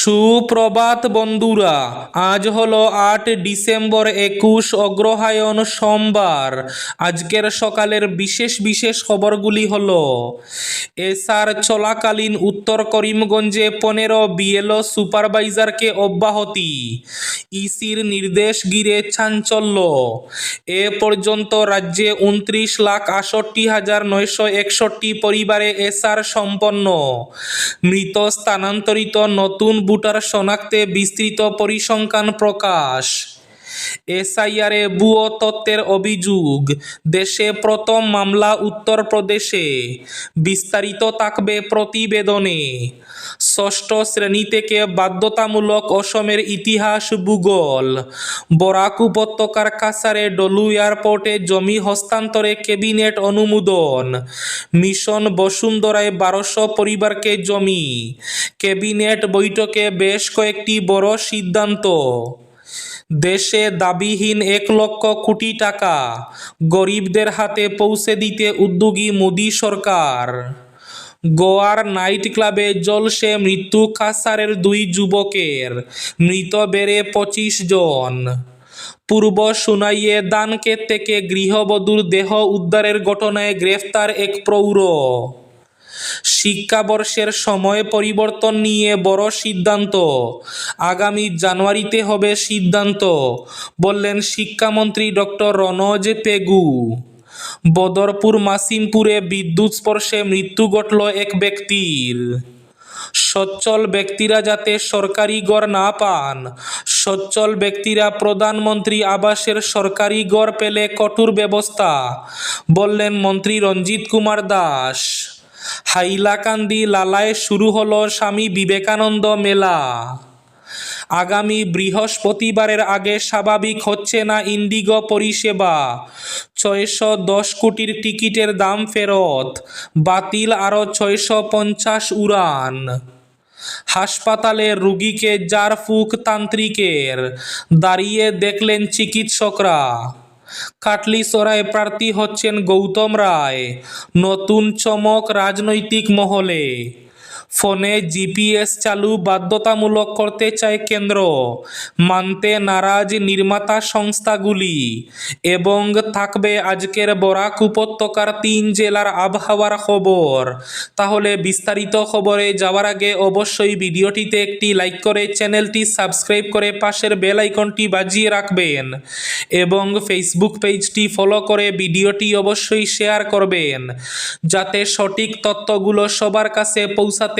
সুপ্রভাত বন্ধুরা, আজ হলো আট ডিসেম্বর একুশ অগ্রহায়ণ সোমবার। আজকের সকালের বিশেষ বিশেষ খবরগুলি হলো, এসআর চলাকালীন উত্তর করিমগঞ্জে পনেরো বিএলও সুপারভাইজারকে অব্যাহতি, ইসির নির্দেশ ঘিরে চাঞ্চল্য। এ পর্যন্ত রাজ্যে উনত্রিশ লাখ আষট্টি হাজার নয়শো একষট্টি পরিবারে এসআর সম্পন্ন। মৃত স্থানান্তরিত নতুন ভোটার শনাক্তে বিস্তৃত পরিসংখ্যান প্রকাশ। এসআইআরে ভুয়ো তত্ত্বের অভিযোগ, দেশে প্রথম মামলা উত্তরপ্রদেশে। বিস্তারিত থাকবে প্রতিবেদনে। ষষ্ঠ শ্রেণি থেকে বাধ্যতামূলক অসমের ইতিহাস ভূগোল। বরাক উপত্যকার কাছারে ডলু এয়ারপোর্টে জমি হস্তান্তরে ক্যাবিনেট অনুমোদন। মিশন বসুন্ধরায় বারোশো পরিবারকে জমি। ক্যাবিনেট বৈঠকে বেশ কয়েকটি বড় সিদ্ধান্ত। দেশে দাবিহীন এক লক্ষ কোটি টাকা। গরিবদের হাতে পৌঁছে দিতে উদ্যোগী মোদী সরকার। গোয়ার নাইট ক্লাবে জলসে মৃত্যু কাসারের দুই যুবকের। মৃত বেড়ে পঁচিশ জন। পূর্ব সুনাইয়ে দানকেত থেকে গৃহবধূর দেহ উদ্ধারের ঘটনায় গ্রেফতার এক প্রৌঢ় শিক্ষাবর্ষের সময় পরিবর্তন নিয়ে বড় সিদ্ধান্ত। আগামী জানুয়ারিতে হবে সিদ্ধান্ত, বললেন শিক্ষামন্ত্রী ডক্টর রনজ পেগু। বদরপুর মাসিমপুরে বিদ্যুৎ স্পর্শে মৃত্যু ঘটল এক ব্যক্তির। সচ্ছল ব্যক্তিরা যাতে সরকারি গড় না পান, সচ্ছল ব্যক্তিরা প্রধানমন্ত্রী আবাসের সরকারি গড় পেলে কঠোর ব্যবস্থা, বললেন মন্ত্রী রঞ্জিত কুমার দাস। হাইলাকান্দি লালায় শুরু হলো স্বামী বিবেকানন্দ মেলা। আগামী বৃহস্পতিবারের আগে স্বাভাবিক হচ্ছে না ইন্ডিগো পরিষেবা। ছয়শো দশ কোটির টিকিটের দাম ফেরত, বাতিল আরও ছয়শো পঞ্চাশ উড়ান। হাসপাতালে রুগীকে জারফুক তান্ত্রিকের, দাঁড়িয়ে দেখলেন চিকিৎসকরা। কাটলিসরায় প্রার্থী হচ্ছেন গৌতম রায়, নতুন চমক রাজনৈতিক মহলে। ফোনে জিপিএস চালু বাধ্যতামূলক করতে চায় কেন্দ্র। মানতে নারাজ নির্মাতা সংস্থাগুলি। এবং থাকবে আজকের বরাক উপত্যকার তিন জেলার আবহাওয়ার খবর। তাহলে বিস্তারিত খবরে যাওয়ার আগে অবশ্যই ভিডিওটিতে একটি লাইক করে চ্যানেলটি সাবস্ক্রাইব করে পাশের বেল আইকনটি বাজিয়ে রাখবেন। এবং ফেসবুক পেজটি ফলো করে ভিডিওটি অবশ্যই শেয়ার করবেন। যাতে সঠিক তথ্যগুলো সবার কাছে পৌঁছাতে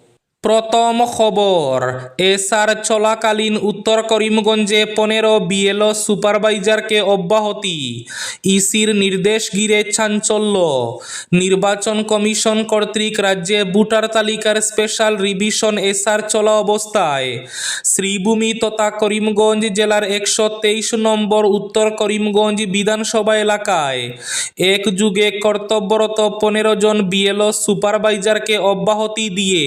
প্রথম খবর এসআর চলাকালীন উত্তর করিমগঞ্জে পনেরো বিএলও সুপারভাইজারকে অব্যাহতি। ইসির নির্দেশ ঘিরে চাঞ্চল্য। নির্বাচন কমিশন কর্তৃক রাজ্যে ভোটার তালিকার স্পেশাল রিভিশন এসআর চলা অবস্থায়। শ্রীভূমি তথা করিমগঞ্জ জেলার একশো তেইশ নম্বর উত্তর করিমগঞ্জ বিধানসভা এলাকায়। এক যুগে কর্তব্যরত পনেরো জন বিএলও সুপারভাইজারকে অব্যাহতি দিয়ে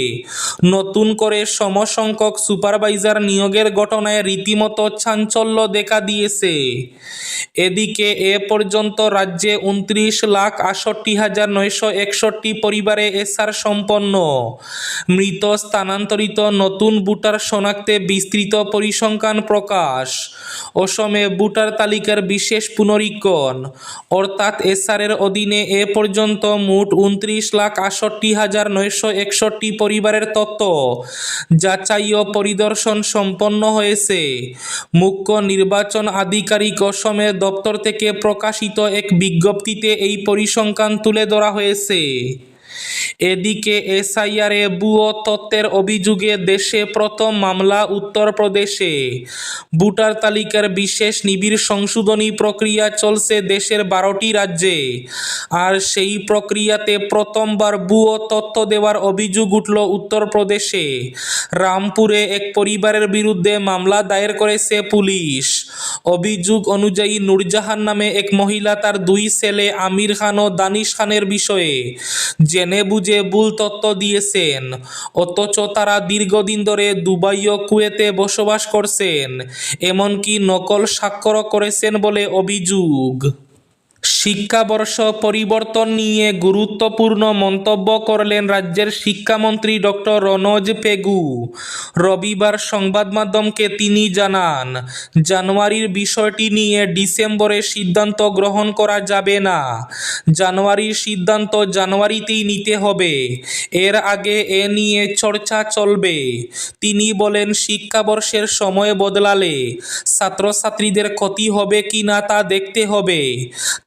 নতুন করে সমসংখ্যক সুপারভাইজার নিয়োগের ঘটনায় রীতিমতো চাঞ্চল্য দেখা দিয়েছে। এদিকে এ পর্যন্ত রাজ্যে উনত্রিশ লাখ আষট্টি হাজার নয়শো একষট্টি পরিবারে এসআর সম্পন্ন। মৃত স্থানান্তরিত নতুন বুটার শনাক্তে বিস্তৃত পরিসংখ্যান প্রকাশ। অসমে ভোটার তালিকার বিশেষ পুনরীক্ষণ। অর্থাৎ এসআরের অধীনে এ পর্যন্ত মোট উনত্রিশ লাখ আষট্টি হাজার নয়শো একষট্টি পরিবারের তথ্য যাচাই ও পরিদর্শন সম্পন্ন হয়েছে। মুখ্য নির্বাচন আধিকারিক অসমের দপ্তর থেকে প্রকাশিত এক বিজ্ঞপ্তিতে এই পরিসংখ্যান তুলে ধরা হয়েছে। এদিকে এসআইআরে ভুয়ো তত্ত্বের অভিযোগে দেশে প্রথম মামলা উত্তরপ্রদেশে। ভোটার তালিকার বিশেষ নিবিড় সংশোধনী প্রক্রিয়া চলছে দেশের বারোটি রাজ্যে। আর সেই প্রক্রিয়াতে প্রথমবার ভুয়ো তথ্য দেওয়ার অভিযোগ উঠল উত্তরপ্রদেশে। রামপুরে এক পরিবারের বিরুদ্ধে মামলা দায়ের করেছে পুলিশ। অভিযোগ অনুযায়ী নূরজাহান নামে এক মহিলা তার দুই ছেলে আমির খান ও দানিশ খানের বিষয়ে। জেনে বুঝে ভুল তত্ত্ব দিয়েছেন। অথচ তারা দীর্ঘদিন ধরে দুবাই ও কুয়েতে বসবাস করছেন, এমনকি নকল স্বাক্ষরও করেছেন বলে অভিযোগ। শিক্ষাবর্ষ পরিবর্তন নিয়ে গুরুত্বপূর্ণ মন্তব্য করলেন রাজ্যের শিক্ষামন্ত্রী ডক্টর রনোজ পেগু। রবিবার সংবাদ মাধ্যমকে তিনি জানান, জানুয়ারির বিষয়টি নিয়ে ডিসেম্বরে সিদ্ধান্ত গ্রহণ করা যাবে না। জানুয়ারির সিদ্ধান্ত জানুয়ারিতেই নিতে হবে। এর আগে এ নিয়ে চর্চা চলবে। তিনি বলেন, শিক্ষাবর্ষের সময় বদলালে ছাত্রছাত্রীদের ক্ষতি হবে কি না তা দেখতে হবে।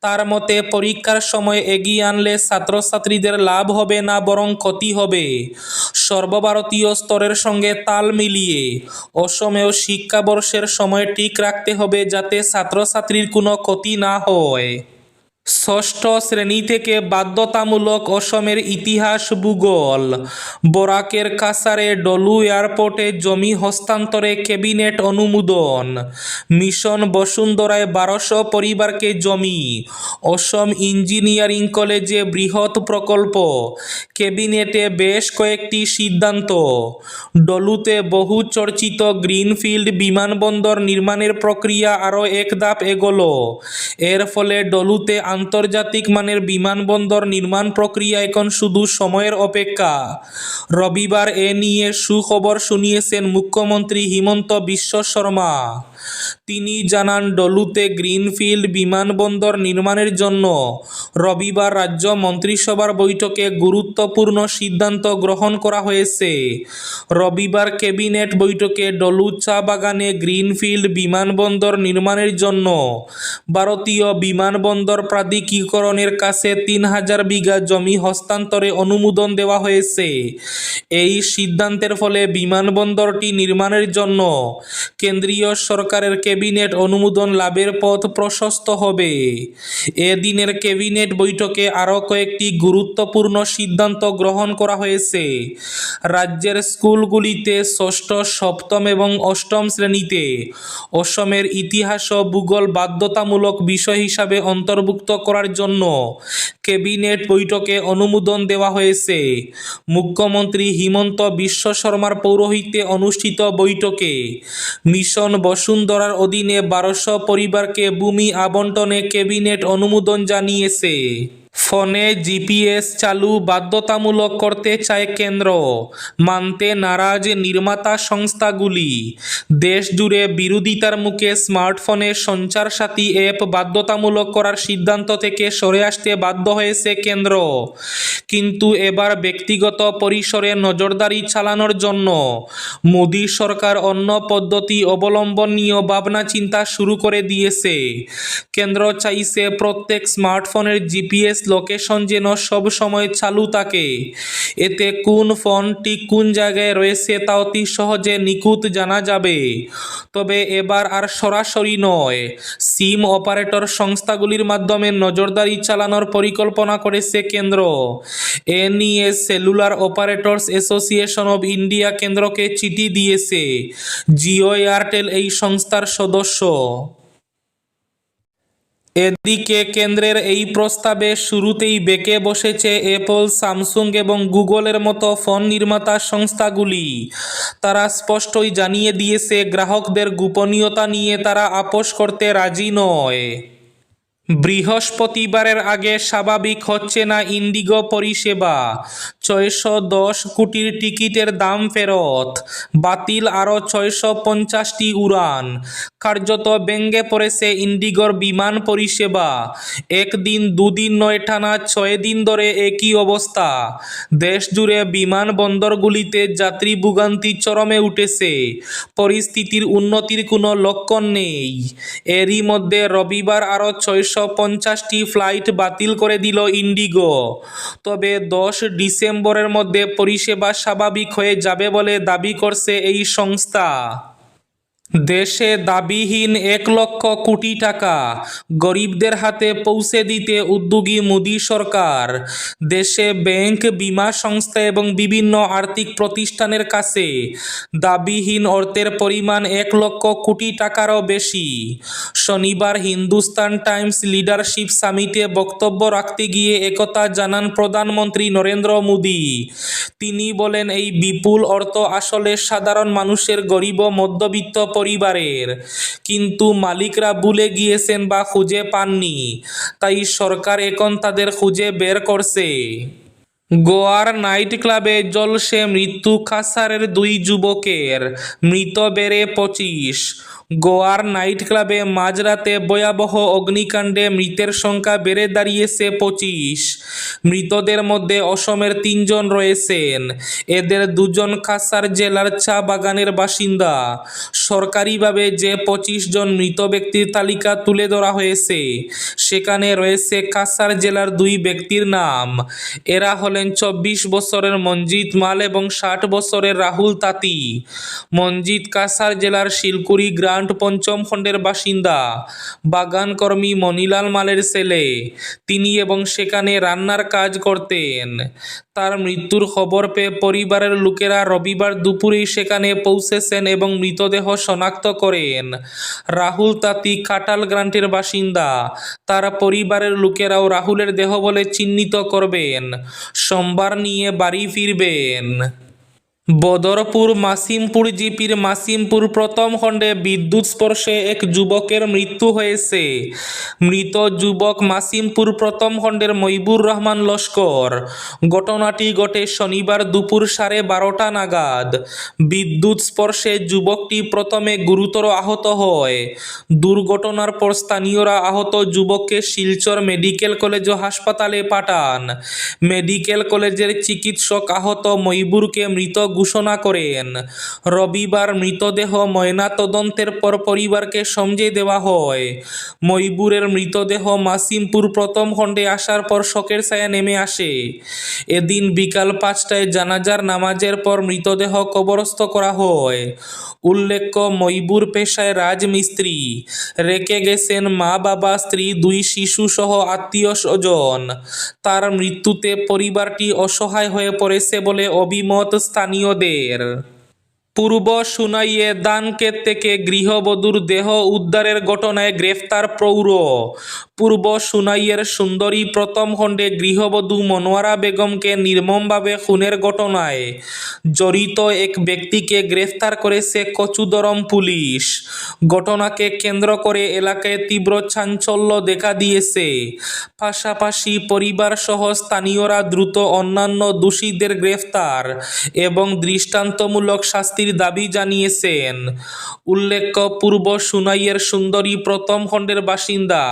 তার মতে পরীক্ষার সময় এগিয়ে আনলে ছাত্রছাত্রীদের লাভ হবে না, বরং ক্ষতি হবে। সর্বভারতীয় স্তরের সঙ্গে তাল মিলিয়ে অসমেও শিক্ষাবর্ষের সময় ঠিক রাখতে হবে যাতে ছাত্রছাত্রীর কোনো ক্ষতি না হয়। ষষ্ঠ শ্রেণি থেকে বাধ্যতামূলক অসমের ইতিহাস ভূগোল। বরাকের কাসারে ডলু এয়ারপোর্টে জমি হস্তান্তরে ক্যাবিনেট অনুমোদন। মিশন বসুন্ধরায় বারোশো পরিবারকে জমি। অসম ইঞ্জিনিয়ারিং কলেজে বৃহৎ প্রকল্প। ক্যাবিনেটে বেশ কয়েকটি সিদ্ধান্ত। ডলুতে বহু চর্চিত গ্রিনফিল্ড বিমানবন্দর নির্মাণের প্রক্রিয়া আরও এক ধাপ এগোলো। এর ফলে ডলুতে আন্তর্জাতিক মানের বিমানবন্দর নির্মাণ প্রক্রিয়া এখন শুধু সময়ের অপেক্ষা। রবিবার এ নিয়ে সুখবর শুনিয়েছেন মুখ্যমন্ত্রী হিমন্ত বিশ্ব শর্মা। তিনি জানান, ডলুতে গ্রিনফিল্ড বিমানবন্দর নির্মাণের জন্য রবিবার রাজ্য মন্ত্রিসভার বৈঠকে গুরুত্বপূর্ণ সিদ্ধান্ত গ্রহণ করা হয়েছে। রবিবার ক্যাবিনেট বৈঠকে ডলু চা বাগানে গ্রিনফিল্ড বিমানবন্দর নির্মাণের জন্য ভারতীয় বিমানবন্দর প্রাধিকরণের কাছে তিন হাজার বিঘা জমি হস্তান্তরে অনুমোদন দেওয়া হয়েছে। এই সিদ্ধান্তের ফলে বিমানবন্দরটি নির্মাণের জন্য কেন্দ্রীয় সরকারের ক্যাবিনেট অনুমোদন লাভের পথ প্রশস্ত হবে। এদিনের ক্যাবিনেট বৈঠকে আরও কয়েকটি গুরুত্বপূর্ণ সিদ্ধান্ত গ্রহণ করা হয়েছে। রাজ্যের স্কুলগুলিতে ষষ্ঠ, সপ্তম এবং অষ্টম শ্রেণীতে অসমের ইতিহাস ও ভূগোল বাধ্যতামূলক বিষয় হিসাবে অন্তর্ভুক্ত করার জন্য ক্যাবিনেট বৈঠকে অনুমোদন দেওয়া হয়েছে। মুখ্যমন্ত্রী হিমন্ত বিশ্ব শর্মার পৌরোহিত্যে অনুষ্ঠিত বৈঠকে মিশন বসুন্ধরার অধীনে বারোশো পরিবারকে ভূমি আবন্টনে ক্যাবিনেট অনুমোদন জানিয়েছে। ফোনে জিপিএস চালু বাধ্যতামূলক করতে চায় কেন্দ্র। মানতে নারাজ নির্মাতা সংস্থাগুলি। দেশ জুড়ে বিরোধিতার মুখে স্মার্টফোনে সঞ্চার সাথী অ্যাপ বাধ্যতামূলক করার সিদ্ধান্ত থেকে সরে আসতে বাধ্য হয়েছে কেন্দ্র। কিন্তু এবার ব্যক্তিগত পরিসরে নজরদারি চালানোর জন্য মোদী সরকার অন্য পদ্ধতি অবলম্বন নিয়েও ভাবনা চিন্তা শুরু করে দিয়েছে। কেন্দ্র চাইছে প্রত্যেক স্মার্টফোনের জিপিএস লোকেশন যেন সব সময় চালু থাকে। এতে কোন ফোনটি কোন জায়গায় রয়েছে তা অতি সহজে নিখুঁত জানা যাবে। তবে এবার আর সরাসরি নয়, সিম অপারেটর সংস্থাগুলির মাধ্যমে নজরদারি চালানোর পরিকল্পনা করেছে কেন্দ্র। এ নিয়ে cellular operators association of India কেন্দ্রকে চিঠি দিয়েছে। জিও এয়ারটেল এই সংস্থার সদস্য। এদিকে কেন্দ্রের এই প্রস্তাবে শুরুতেই বেঁকে বসেছে অ্যাপল স্যামসুং এবং গুগলের মতো ফোন নির্মাতা সংস্থাগুলি। তারা স্পষ্টই জানিয়ে দিয়েছে, গ্রাহকদের গোপনীয়তা নিয়ে তারা আপোষ করতে রাজি নয়। বৃহস্পতিবারের আগে স্বাভাবিক হচ্ছে না ইন্ডিগো পরিষেবা। ছয়শো দশ কোটির টিকিটের দাম ফেরত। বাতিল আরও ছয়শো পঞ্চাশটি উড়ান। কার্যত ব্যঙ্গে পড়েছে ইন্ডিগোর বিমান পরিষেবা। একদিন, দুদিন, নয় টানা, ছয় দিন ধরে একই অবস্থা। দেশ জুড়ে বিমানবন্দরগুলিতে যাত্রী ভোগান্তি চরমে উঠেছে। পরিস্থিতির উন্নতির কোনো লক্ষণ নেই। এরই মধ্যে রবিবার আরও ছয়শো পঞ্চাশটি ফ্লাইট বাতিল করে দিল ইন্ডিগো। তবে দশ ডিসেম্বরের মধ্যে পরিষেবা স্বাভাবিক হয়ে যাবে বলে দাবি করছে এই সংস্থা। দেশে দাবিহীন এক লক্ষ কোটি টাকা। গরিবদের হাতে পৌঁছে দিতে উদ্যোগী মোদী সরকার। দেশে ব্যাংক, বিমা সংস্থা এবং বিভিন্ন আর্থিক প্রতিষ্ঠানের কাছে দাবিহীন অর্থের পরিমাণ এক লক্ষ কোটি টাকারও বেশি। শনিবার হিন্দুস্তান টাইমস লিডারশিপ সামিটে বক্তব্য রাখতে গিয়ে একথা জানান প্রধানমন্ত্রী নরেন্দ্র মোদী। তিনি বলেন, এই বিপুল অর্থ আসলে সাধারণ মানুষের গরিব মধ্যবিত্ত পরিবারের। কিন্তু মালিকরা ভুলে গিয়েছেন বা খুঁজে পাননি। তাই সরকার এখন তাদের খুঁজে বের করছে। গোয়ার নাইট ক্লাবে জলসে মৃত্যু খাসারের দুই যুবকের। মৃত বেড়ে পঁচিশ। গোয়ার নাইট ক্লাবে মাঝরাতে ভয়াবহ অগ্নিকাণ্ডে মৃতের সংখ্যা বেড়ে দাঁড়িয়েছে পঁচিশ। মৃতদের মধ্যে অসমের তিনজন রয়েছেন। এদের দুজন কাসার জেলার চা বাগানের বাসিন্দা। সরকারিভাবে যে পঁচিশ জন মৃত ব্যক্তির তালিকা তুলে ধরা হয়েছে, সেখানে রয়েছে কাসার জেলার দুই ব্যক্তির নাম। এরা হলেন চব্বিশ বছরের মঞ্জিত মাল এবং ষাট বছরের রাহুল তাঁতি। মঞ্জিত কাসার জেলার শিলকুড়ি গ্রান্ট পঞ্চম খণ্ডের বাসিন্দা। বাগান কর্মী মনিলাল মালের ছেলে। তিনি এবং সেখানে রান্নার কাজ করতেন। তার মৃত্যুর খবর পেয়ে পরিবারের লোকেরা রবিবার দুপুরেই সেখানে পৌঁছেছেন এবং মৃতদেহ শনাক্ত করেন। রাহুল তাঁতি কাটাল গ্রান্টের বাসিন্দা। তার পরিবারের লোকেরাও রাহুলের দেহ বলে চিহ্নিত করবেন। সোমবার নিয়ে বাড়ি ফিরবেন। বদরপুর মাসিমপুর জিপির মাসিমপুর প্রথম খণ্ডে বিদ্যুৎ স্পর্শে এক যুবকের মৃত্যু হয়েছে। মৃত যুবক মাসিমপুর প্রথম খণ্ডের মইবুর রহমান লস্কর। ঘটনাটি ঘটে শনিবার দুপুর সাড়ে বারোটা নাগাদ। বিদ্যুৎ স্পর্শে যুবকটি প্রথমে গুরুতর আহত হয়। দুর্ঘটনার পর স্থানীয়রা আহত যুবককে শিলচর মেডিকেল কলেজ ও হাসপাতালে পাঠান। মেডিকেল কলেজের চিকিৎসক আহত মইবুরকে মৃত ঘোষণা করেন। রবিবার মৃতদেহ ময়নাতদন্তের পর পরিবারকে সমঝে দেওয়া হয়। মইবুরের মৃতদেহ মাসিমপুর প্রথম খণ্ডে আসার পর শোকের ছায়া নেমে আসে। এদিন বিকাল পাঁচটায় জানাজার নামাজের পর মৃতদেহ কবরস্থ করা হয়। উল্লেখ্য মইবুর পেশায় রাজমিস্ত্রি রেখে গেছেন মা, বাবা, স্ত্রী, দুই শিশু সহ আত্মীয় স্বজন। তার মৃত্যুতে পরিবারটি অসহায় হয়ে পড়েছে বলে অভিমত স্থানীয়দের। পূর্ব সুনাইয়ে দানকেত থেকে গৃহবধূর দেহ উদ্ধারের ঘটনায় গ্রেফতার প্রৌঢ় পূর্ব সুনাইয়ের সুন্দরী প্রথম খণ্ডে গৃহবধূ মনোয়ারা বেগমকে নির্মমভাবে খুনের ঘটনায় জড়িত এক ব্যক্তিকে গ্রেফতার করেছে কচুদরম পুলিশ। ঘটনাকে কেন্দ্র করে এলাকায় তীব্র চাঞ্চল্য দেখা দিয়েছে। পাশাপাশি পরিবার সহ স্থানীয়রা দ্রুত অন্যান্য দোষীদের গ্রেফতার এবং দৃষ্টান্তমূলক শাস্তির দাবি জানিয়েছেন। উল্লেখ্য, পূর্ব সুনাইয়ের সুন্দরী প্রথম খণ্ডের বাসিন্দা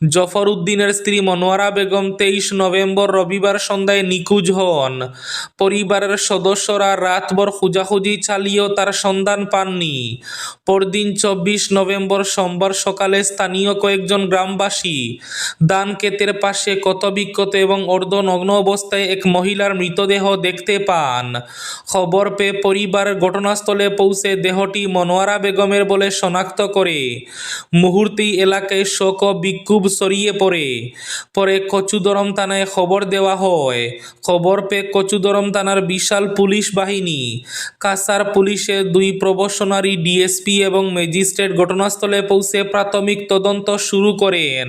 জফর উদ্দিনের স্ত্রী মনোয়ারা বেগম তেইশ নভেম্বর রবিবার সন্ধ্যায় নিখোঁজ হন। পরিবারের সদস্যরা রাতভর খোঁজাখুঁজি চালিয়েও তার সন্ধান পাননি। পরদিন চব্বিশ নভেম্বর সোমবার সকালে স্থানীয় কয়েকজন গ্রামবাসী দান ক্ষেতের পাশে ক্ষতবিক্ষত এবং অর্ধনগ্ন অবস্থায় এক মহিলার মৃতদেহ দেখতে পান। খবর পেয়ে পরিবার ঘটনাস্থলে পৌঁছে দেহটি মনোয়ারা বেগমের বলে শনাক্ত করে। মুহূর্তেই এলাকায় শোক ও বিক্ষোভ ছড়িয়ে পড়ে পরে কচুদরম থানায় খবর দেওয়া হয়। খবর পেয়ে কচুদরম থানার বিশাল পুলিশ বাহিনী। কাসার পুলিশের দুই প্রবশনারী ডিএসপি এবং ম্যাজিস্ট্রেট ঘটনাস্থলে পৌঁছে প্রাথমিক তদন্ত শুরু করেন।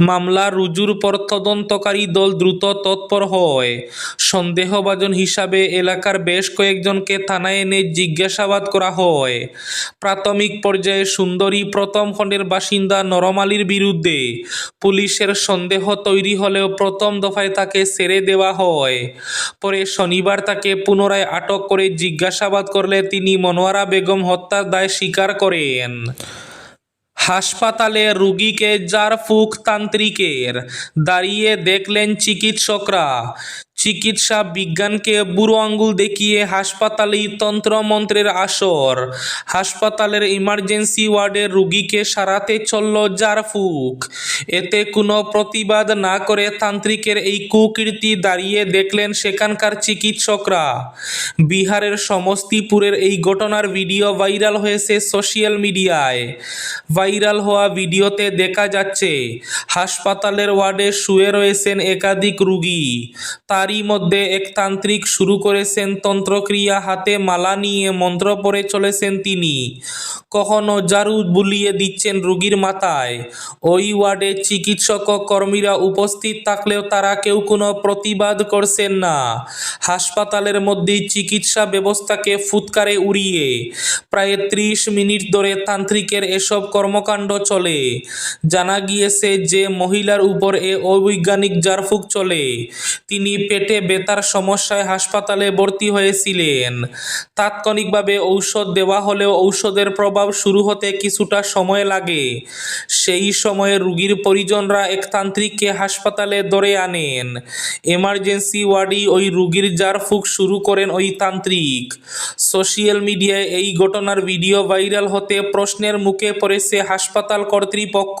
মামলা রুজুর পর তদন্তকারী দল দ্রুত তৎপর হয়। সন্দেহভাজন হিসাবে এলাকার বেশ কয়েকজনকে থানায় এনে জিজ্ঞাসাবাদ করা হয়। প্রাথমিক পর্যায়ে সুন্দরী প্রথম খণ্ডের বাসিন্দা নরমালির বিরুদ্ধে পুলিশের সন্দেহ তৈরি হলেও প্রথম দফায় তাকে ছেড়ে দেওয়া হয়। পরে শনিবার তাকে পুনরায় আটক করে জিজ্ঞাসাবাদ করলে তিনি মনোয়ারা বেগম হত্যার দায় স্বীকার করেন। হাসপাতালে রুগীকে জারফুক তান্ত্রিকের দাঁড়িয়ে দেখলেন চিকিৎসকরা। চিকিৎসা বিজ্ঞানকে বুড়ো আঙ্গুল দেখিয়ে হাসপাতালেই তন্ত্রমন্ত্রের আসর। হাসপাতালের ইমার্জেন্সি ওয়ার্ডের রুগীকে সারাতে চলল জারফুক এতে কোনো প্রতিবাদ না করে তান্ত্রিকের এই কুকীর্তি দাঁড়িয়ে দেখলেন সেখানকার চিকিৎসকরা। বিহারের সমস্তিপুরের এই ঘটনার ভিডিও ভাইরাল হয়েছে সোশ্যাল মিডিয়ায়। ভাইরাল হওয়া ভিডিওতে দেখা যাচ্ছে, হাসপাতালের ওয়ার্ডে শুয়ে রয়েছেন একাধিক রুগী। তারই তারই মধ্যে এক তান্ত্রিক শুরু করেছেন তন্ত্রক্রিয়া হাতে মালা নিয়ে মন্ত্র পড়ে চলেছেন তিনি। কখনো জারু বুলিয়ে দিচ্ছেন রুগীর মাথায়। ওই ওয়ার্ডে চিকিৎসক কর্মীরা উপস্থিত থাকলেও তারা কেউ কোনো প্রতিবাদ করছেন না। হাসপাতালের মধ্যেই চিকিৎসা ব্যবস্থাকে ফুৎকারে উড়িয়ে প্রায় ত্রিশ মিনিট ধরে তান্ত্রিকের এসব কর্মকাণ্ড চলে। জানা গিয়েছে যে মহিলার উপর এ অবৈজ্ঞানিক জারফুক চলে। তিনি পেটে ব্যথার সমস্যায় হাসপাতালে ভর্তি হয়েছিলেন। তাৎক্ষণিকভাবে ঔষধ দেওয়া হলেও ঔষধের প্রভাব শুরু হতে কিছুটা সময় লাগে। সেই সময়ে রুগীর পরিজনরা এক তান্ত্রিককে হাসপাতালে ধরে আনেন। এমার্জেন্সি ওয়ার্ডেই ওই রুগীর জারফুক শুরু করেন ওই তান্ত্রিক। সোশ্যাল মিডিয়ায় এই ঘটনার ভিডিও ভাইরাল হতে প্রশ্নের মুখে পড়েছে হাসপাতাল কর্তৃপক্ষ।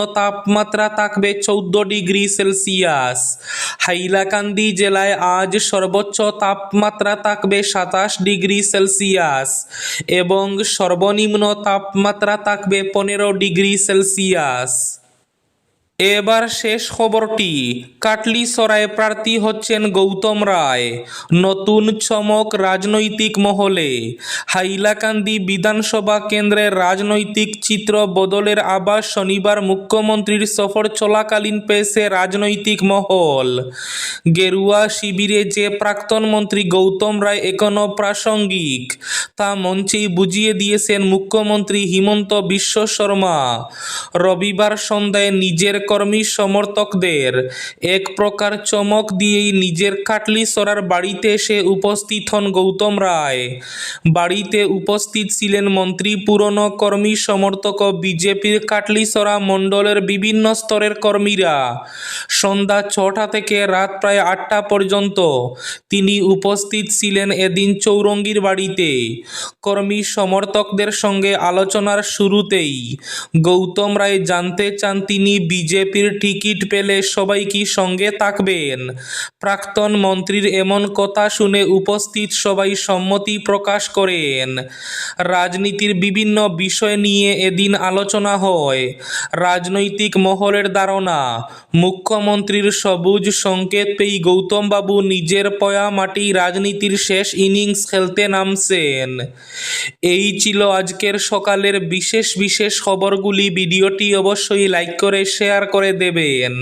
তাপমাত্রা থাকবে চৌদ্দ ডিগ্রি সেলসিয়াস। হাইলাকান্দি জেলায় আজ সর্বোচ্চ তাপমাত্রা থাকবে সাতাশ ডিগ্রি সেলসিয়াস এবং সর্বনিম্ন তাপমাত্রা থাকবে পনেরো ডিগ্রি সেলসিয়াস। এবার শেষ খবরটি কাটলি সরায় প্রার্থী হচ্ছেন গৌতম রায়, নতুন চমক রাজনৈতিক মহলে। হাইলাকান্দি বিধানসভা কেন্দ্রের রাজনৈতিক চিত্র বদলের আবাস শনিবার মুখ্যমন্ত্রীর সফর চলাকালীন পেয়েছে রাজনৈতিক মহল। গেরুয়া শিবিরে যে প্রাক্তন মন্ত্রী গৌতম রায় এখনও প্রাসঙ্গিক, তা মঞ্চেই বুঝিয়ে দিয়েছেন মুখ্যমন্ত্রী হিমন্ত বিশ্ব শর্মা। রবিবার সন্ধ্যায় নিজের কর্মী সমর্থকদের এক প্রকার চমক দিয়েই নিজের কাটলি সরার বাড়িতে এসে উপস্থিত হন গৌতম রায়। বাড়িতে উপস্থিত ছিলেন মন্ত্রী, পুরনো কর্মী সমর্থক বিজেপির কাটলিসরা মণ্ডলের বিভিন্ন স্তরের কর্মীরা। সন্ধ্যা ছটা থেকে রাত প্রায় আটটা পর্যন্ত তিনি উপস্থিত ছিলেন এদিন চৌরঙ্গীর বাড়িতে। কর্মী সমর্থকদের সঙ্গে আলোচনার শুরুতেই গৌতম রায় জানতে চান তিনি বিজেপির টিকিট পেলে সবাই কি সঙ্গে থাকবেন? প্রাক্তন মন্ত্রীর এমন কথা শুনে উপস্থিত সবাই সম্মতি প্রকাশ করেন। রাজনীতির বিভিন্ন বিষয় নিয়ে এদিন আলোচনা হয়। রাজনৈতিক মহলের ধারণা, মুখ্যমন্ত্রীর সবুজ সংকেত পেয়ে গৌতমবাবু নিজের পয়া মাটি রাজনীতির শেষ ইনিংস খেলতে নামছেন। এই ছিল আজকের সকালের বিশেষ বিশেষ খবরগুলি। ভিডিওটি অবশ্যই লাইক করে, শেয়ার করে দেবেন।